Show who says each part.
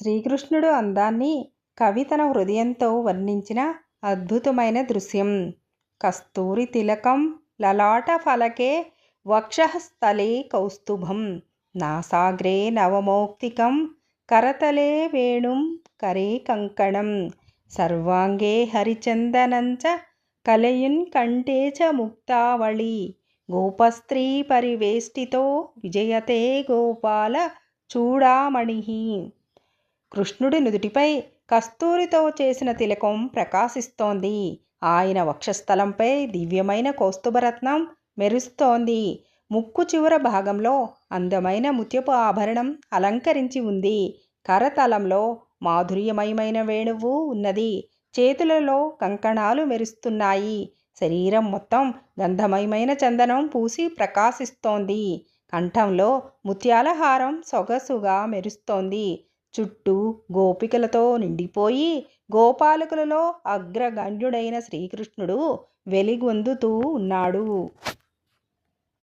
Speaker 1: శ్రీకృష్ణుడు అందాన్ని కవి తన హృదయంతో వర్ణించిన అద్భుతమైన దృశ్యం. కస్తూరి తిలకం లలాట ఫలకే వక్షస్థలే కౌస్తుభం. నాసాగ్రే నవమౌక్తికం కరతలే వేణుం కరే కంకణం. సర్వాంగే హరిచందనంచ కలయున్ కంఠే చ ముక్తావళి. గోపస్త్రీ పరివేష్టితో విజయతే గోపాల చూడామణి. కృష్ణుడి నుదుటిపై కస్తూరితో చేసిన తిలకం ప్రకాశిస్తోంది. ఆయన వక్షస్థలంపై దివ్యమైన కౌస్తుభరత్నం మెరుస్తోంది. ముక్కు చివర భాగంలో అందమైన ముత్యపు ఆభరణం అలంకరించి ఉంది. కరతలంలో మాధుర్యమయమైన వేణువు ఉన్నది. చేతులలో కంకణాలు మెరుస్తున్నాయి. శరీరం మొత్తం గంధమయమైన చందనం పూసి ప్రకాశిస్తోంది. కంఠంలో ముత్యాల హారం సొగసుగా మెరుస్తోంది. చుట్టూ గోపికలతో నిండిపోయి గోపాలకులలో అగ్రగణ్యుడైన శ్రీకృష్ణుడు వెలిగొందుతూ ఉన్నాడు.